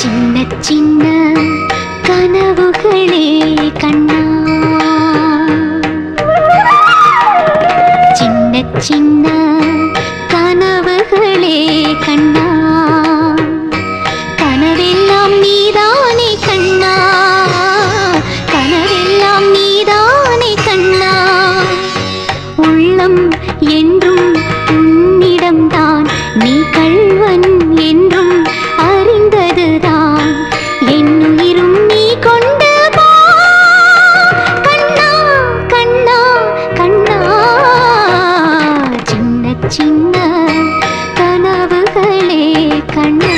சின்ன சின்ன கனவுகளே கண்ணா சின்ன சின்ன கனவுகளே கண்ணா.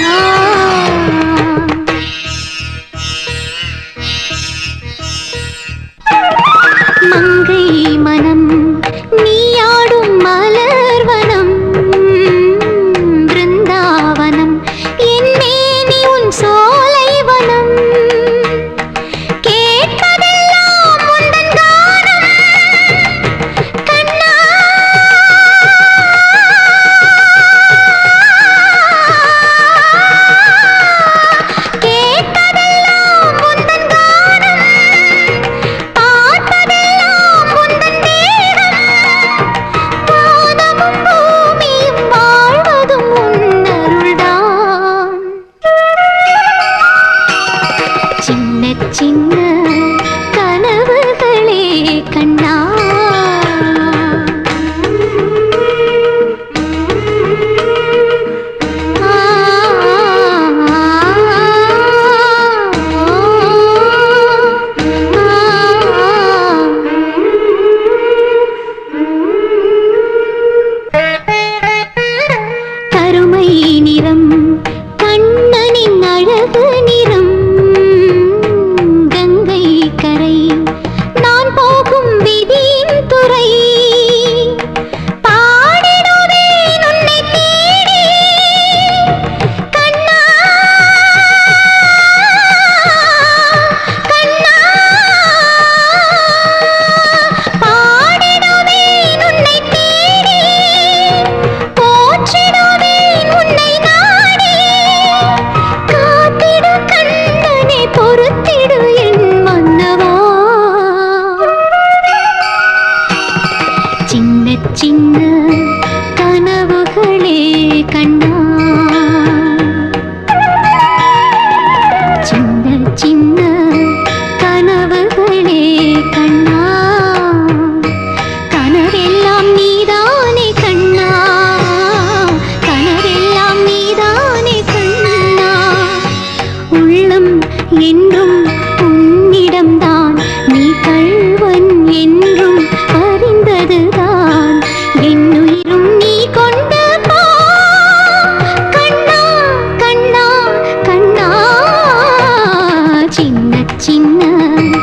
சின்ன சின்ன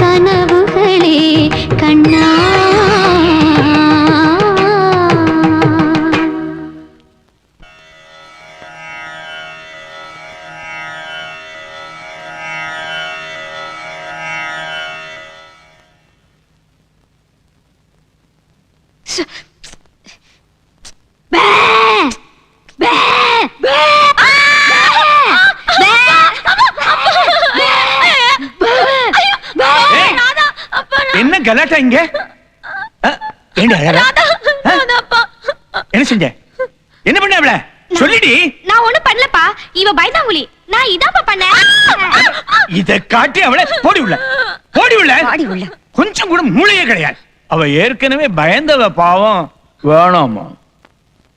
கனவுகளே கண்ணா. என்ன கலாட்டா இங்க? என்ன செஞ்ச? என்ன பண்ண அவள? சொல்லிடி. நான் ஒண்ணும் பண்ணலப்பா. இவ பயந்தாங்குழி நான் இதாப்பா பண்ணேன். இத காட்டி அவளை போடி உள்ள. போடி உள்ள. பாடி உள்ள. கொஞ்சம் கூட மூளையே கிடையாது. அவ ஏற்கனவே பயந்தவ பாவம். வேணாமா?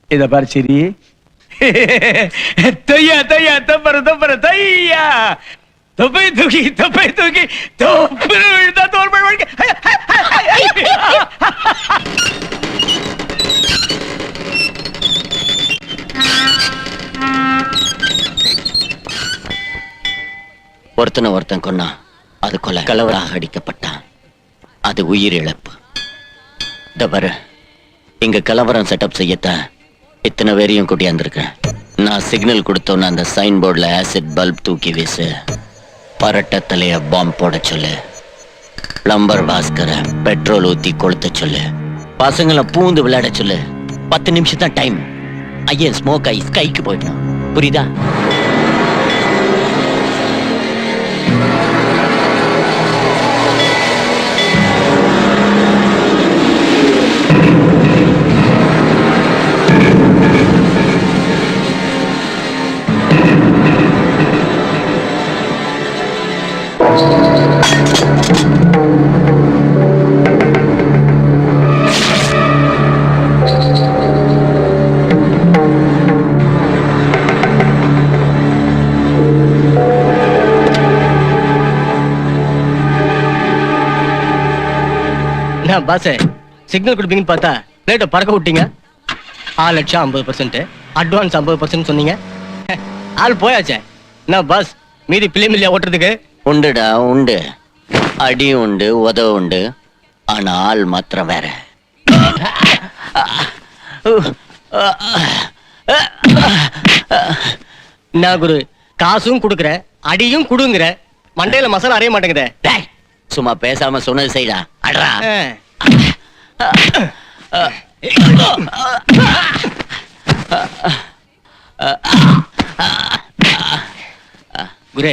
இத பாரு சரி. தையா தையா தப்பற தப்பற தையா. தொப்பை தூக்கி தொப்பை தூக்கி தொப்பை விழுந்தா தோல்பழ ஒருத்தனை ஒருத்தன் கொன்னா அது கொலை. கலவராக அடிக்கப்பட்டான். அது உயிர் இழப்பு. இந்த இங்க கலவரம் செட்டப் செய்யத்தான் இத்தனை பேரையும் கூட்டியாந்துருக்கேன். நான் சிக்னல் கொடுத்தோன்னு அந்த சைன் போர்டில் ஆசிட் பல்ப் தூக்கி வீசு. பரட்ட தலைய பாம்பு போட சொல்லு. பிளம்பர் பாஸ்கரை பெட்ரோல் ஊத்தி கொளுத்த சொல்லு. பசங்களை பூந்து விளையாட சொல்லு. பத்து நிமிஷம் தான் டைம் ஐயன் ஸ்மோக் ஆகி ஸ்கைக்கு போயிடணும். புரியுதா? பாஸ் சிக்னல் கொடுப்பீங்கன்னு பார்த்தா ரேட்டை பறக்க விட்டீங்க. ஆறு லட்சம் ஐம்பது பர்சன்ட் அட்வான்ஸ் ஐம்பது பர்சன்ட் சொன்னீங்க. ஆள் போயாச்சே. என்ன பாஸ் மீதி பிள்ளை மில்லியா ஓட்டுறதுக்கு? உண்டுடா உண்டு. அடி உண்டு உதவு உண்டு. ஆனா ஆள் மாத்திரம் வேற. என்ன குரு காசும் கொடுக்குற அடியும் கொடுங்கிற மண்டையில மசாலா அறைய மாட்டேங்குதே. சும்மா பேசாம சொன்னது செய்டா. அட்ரா గురే.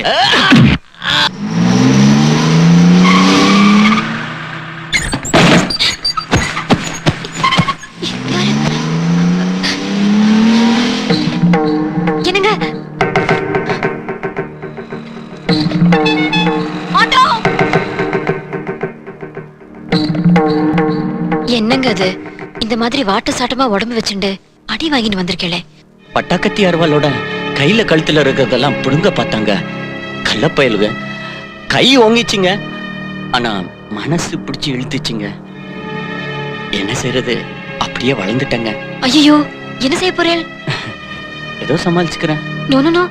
என்னங்க அது? இந்த மாதிரி வாட்ட சாட்டமா உடம்பு வச்சுண்டு அடி வாங்கிட்டு வந்திருக்கேளே. பட்டாக்கத்தி அருவாளோட கையில கழுத்துல இருக்கிறதெல்லாம் புடுங்க பார்த்தாங்க. கள்ளப்பயலுக கை ஓங்கிச்சுங்க. ஆனா மனசு பிடிச்சு இழுத்துச்சுங்க. என்ன செய்யறது அப்படியே வளர்ந்துட்டங்க. ஐயோ என்ன செய்ய போறேன் ஏதோ சமாளிச்சுக்கிறேன். நோ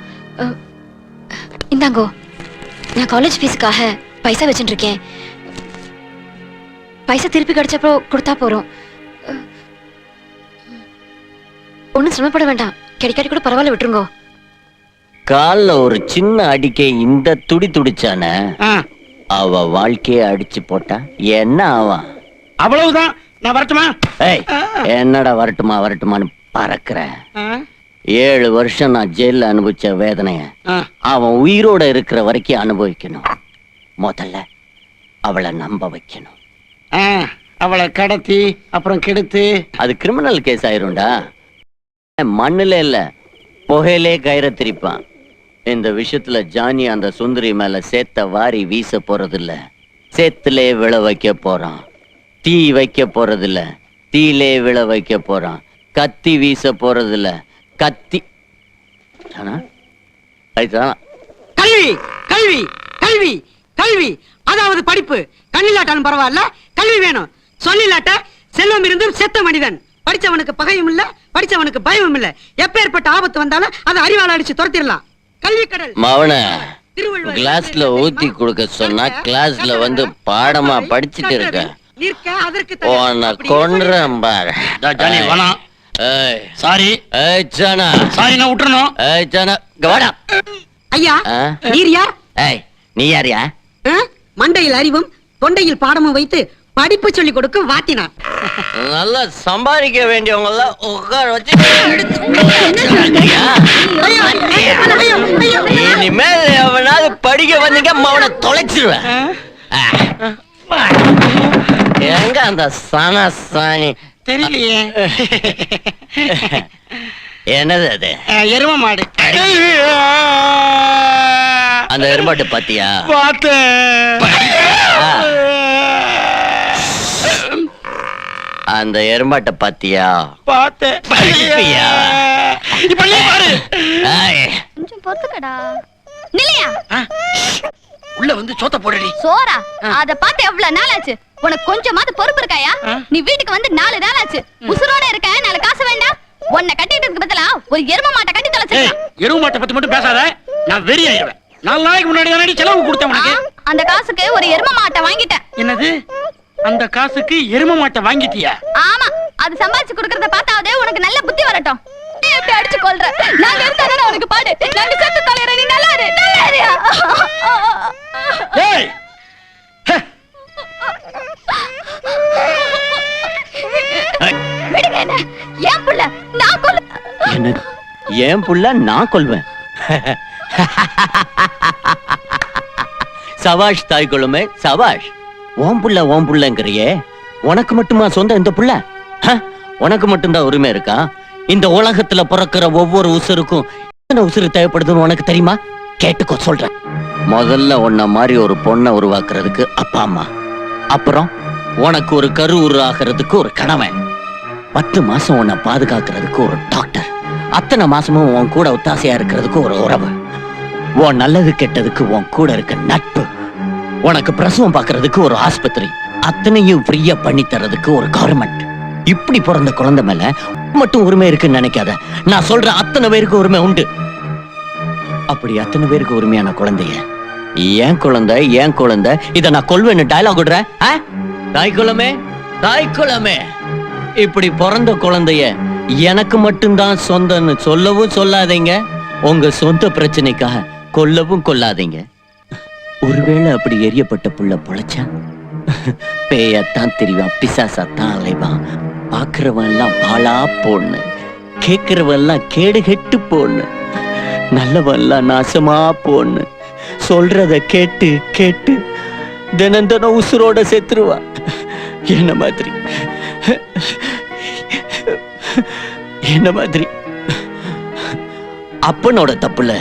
இந்தாங்கோ. நான் காலேஜ் ஃபீஸுக்காக பைசா வச்சுட்டு இருக்கேன் பைசா திருப்பி கிடைச்சப்போ கொடுத்தா போறோம். ஒன்றும் சிரமப்பட வேண்டாம். கிடைக்காட்டி கூட பரவாயில்ல விட்டுருங்கோ. கால்ல ஒரு சின்ன அடிக்க இந்த துடி துடிச்சானே? அவ வாழ்க்கைய அடிச்சு போட்டா என்ன ஆவான் அவ்வளவுதான். நான் வரட்டுமா? ஏய் என்னடா வரட்டுமா வரட்டுமான்னு பறக்குற? ஏழு வருஷம் நான் ஜெயில அனுபவிச்ச வேதனைய அவன் உயிரோட இருக்கிற வரைக்கும் அனுபவிக்கணும். முதல்ல அவளை நம்ப வைக்கணும். அவளை கடத்தி அப்புறம் கெடுத்து. அது கிரிமினல் கேஸ் ஆயிரும்டா. மண்ணுல இல்ல புகையிலே கயிற திரிப்பான். இந்த விஷயத்துல ஜானி அந்த சுந்தரி மேல சேத்த வாரி வீச போறதில்ல. சேத்திலே விழ வைக்க போறான். தீ வைக்க போறதில்ல. தீலே விழ வைக்க போறான். கத்தி வீச போறதில்ல. கத்தி. கல்வி கல்வி கல்வி கல்வி. அதாவது படிப்பு. கண்ணில்லாட்டாலும் பரவாயில்ல. கல்வி வேணும். சொல்லில்லாட்ட செல்வம் இருந்தும் செத்த மனிதன். படிச்சவனுக்கு பகையும் இல்ல படிச்சவனுக்கு பயமும் இல்ல. எப்பேற்பட்ட ஆபத்து வந்தாலும் அதை அறிவால அடிச்சு துரத்திடலாம். கல்வி கடல். மவன கிளாஸ்ல ஊத்தி கொடுக்க சொன்னா கிளாஸ்ல வந்து பாடமா படிச்சிட்டு இருக்க நிற்க அதற்கு உன்னை பாரு. சாரி. ஏய் ஜானா. சாரி நான் விட்டுறணும். ஏய் ஐயா? நீர் யார் ஏய் நீ யாரியா? மண்டையில் அறிவும் தொண்டையில் பாடமும் வைத்து படிப்பு சொல்லிக் கொடுக்கும் வாத்தினார். நல்லா சம்பாதிக்க வேண்டியவங்க எல்லாம் உட்கார வச்சு இனிமேல் எவனாவது படிக்க வந்தீங்க அவனை தொலைச்சிருவேன். எங்க அந்த சனசாணி? தெரியலையே. என்னது அது? எரும மாடு. அந்த எருமாட்டு பாத்தியா? அந்த எருமாட்டை பாத்தியா? பார்த்தேன். கொஞ்சம் பொறுத்துக்கடா. நிலையா உள்ள வந்து சோத்த போடுடி. சோரா அத பார்த்து எவ்வளவு நாள் ஆச்சு உனக்கு கொஞ்சமாவது பொறுப்பு இருக்காயா? நீ வீட்டுக்கு வந்து நாலு நாள் ஆச்சு உசுரோட இருக்க நாலு காசு வேண்டாம் உன்னை கட்டிட்டு பதிலா ஒரு எரும மாட்டை கட்டி தொலைச்சிருக்கான் எருவு மாட்டை பத்தி மட்டும் பேசாத. நான் வெறி ஆயிடுவேன். நாலு நாளைக்கு முன்னாடி தானடி செலவு கொடுத்தேன் உனக்கு. அந்த காசுக்கு ஒரு எரும மாட்டை வாங்கிட்டேன். என்னது? அந்த காசுக்கு எரும மாட்டை வாங்கிட்டியா? ஆமா அது சம்பாதிச்சு கொடுக்கறத பார்த்தாதே உனக்கு நல்ல புத்தி வரட்டும். நீ எப்படி அடிச்சு கொல்ற. நாங்க இருந்தா உனக்கு பாடு. நாங்க செத்து தலையற நீ நல்லா இரு நல்லா இரு. ஏய்! விடுங்க என்ன? ஏன் புள்ள? நான் கொல்ல என்ன? என் புள்ள? நான் கொள்வேன் சபாஷ் தாய் கொள்ளுமே சபாஷ். ஓம் புள்ள ஓம் புள்ளங்கிறியே. உனக்கு மட்டுமா சொந்த இந்த புள்ள? ஹ? உனக்கு மட்டும்தான் உரிமை இருக்கா? இந்த உலகத்துல பிறக்கிற ஒவ்வொரு உசுருக்கும் எத்தனை உசுறு தேவைப்படுதுன்னு உனக்கு தெரியுமா? கேட்டுக்கோ சொல்றேன். முதல்ல உன்ன மாதிரி ஒரு பொண்ணை உருவாக்குறதுக்கு அப்பா அம்மா. அப்புறம் உனக்கு ஒரு கரு உருவாகிறதுக்கு ஒரு கணவன். பத்து மாசம் உன்னை பாதுகாக்கிறதுக்கு ஒரு டாக்டர் அத்தனை மாசமும் உன் கூட ஒத்தாசையா இருக்கிறதுக்கு ஒரு உறவு. உன் நல்லது கெட்டதுக்கு உன் கூட இருக்க நட்பு. உனக்கு பிரசவம் பார்க்கறதுக்கு ஒரு ஆஸ்பத்திரி. அத்தனையும் ஃப்ரீயா பண்ணி தர்றதுக்கு ஒரு கவர்மெண்ட் இப்படி பிறந்த குழந்தை மேல மட்டும் உரிமை இருக்குன்னு நினைக்காத. நான் சொல்ற அத்தனை பேருக்கு உரிமை உண்டு. அப்படி அத்தனை பேருக்கு உரிமையான குழந்தைய ஏன் குழந்தை ஏன் குழந்தை? இத நான் கொள்வேன்னு டயலாக் விடுறேன். ஆ? தாய் குளமே தாய் குளமே இப்படி பிறந்த குழந்தைய எனக்கு மட்டும்தான் சொந்தம்னு சொல்லவும் சொல்லாதீங்க. உங்க சொந்த பிரச்சனைக்காக கொல்லவும் கொல்லாதீங்க ஒருவேளை அப்படி எரியப்பட்ட புள்ள பொழைச்சா? பேயத்தான் தெரியும் பிசாசாத்தான் அலைவான். பாக்குறவன் எல்லாம் பாழா போன்னு எல்லாம் கேடு கெட்டு போன்னு நல்லவன் எல்லாம் நாசமா போன்னு சொல்றத கேட்டு கேட்டு தினம் தினம் உசுரோட செத்துருவா என்ன மாதிரி? என்ன மாதிரி? அப்பனோட தப்புல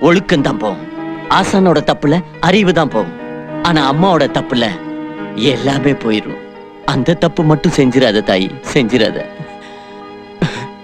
ஒழுக்கம் தான் போகும். ஆசானோட தப்புல அறிவு தான் போகும். ஆனா அம்மாவோட தப்புல எல்லாமே போயிரும். அந்த தப்பு மட்டும் செஞ்சிடாத தாய் செஞ்சிடாத